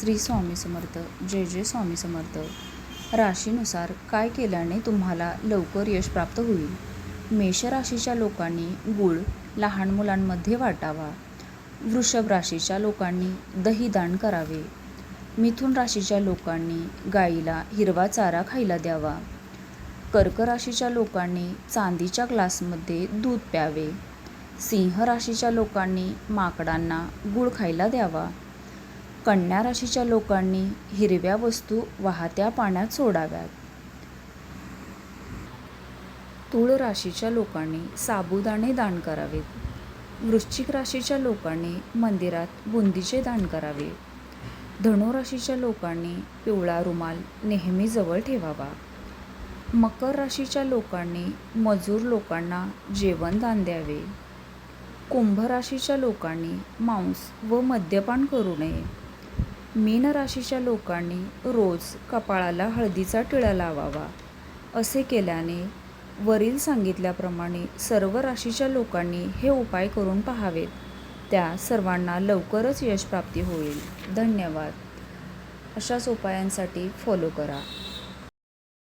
श्री स्वामी समर्थ जय जय स्वामी समर्थ. राशीनुसार काय केल्याने तुम्हाला लवकर यश प्राप्त होईल? मेष राशीच्या लोकांनी गुळ लहान मुलांमध्ये वाटावा. वृषभ राशीच्या लोकांनी दही दान करावे. मिथुन राशीच्या लोकांनी गाईला हिरवा चारा खायला द्यावा. कर्क राशीच्या लोकांनी चांदीच्या ग्लासमध्ये दूध प्यावे. सिंह राशीच्या लोकांनी माकडांना गुळ खायला द्यावा. कन्या राशीच्या लोकांनी हिरव्या वस्तू वाहत्या पाण्यात सोडाव्यात. तुळ राशीच्या लोकांनी साबुदाणे दान करावेत. वृश्चिक राशीच्या लोकांनी मंदिरात बुंदीचे दान करावे. धनुराशीच्या लोकांनी पिवळा रुमाल नेहमी जवळ ठेवावा. मकर राशीच्या लोकांनी मजूर लोकांना जेवण दान द्यावे. कुंभ राशीच्या लोकांनी मांस व मद्यपान करू नये. मीन राशीच्या लोकांनी रोज कपाळाला हळदीचा टिळा लावावा असे केल्याने वरील सांगितल्याप्रमाणे सर्व राशीच्या लोकांनी हे उपाय करून पाहावेत. त्या सर्वांना लवकरच यशप्राप्ती होईल. धन्यवाद. अशाच उपायांसाठी फॉलो करा.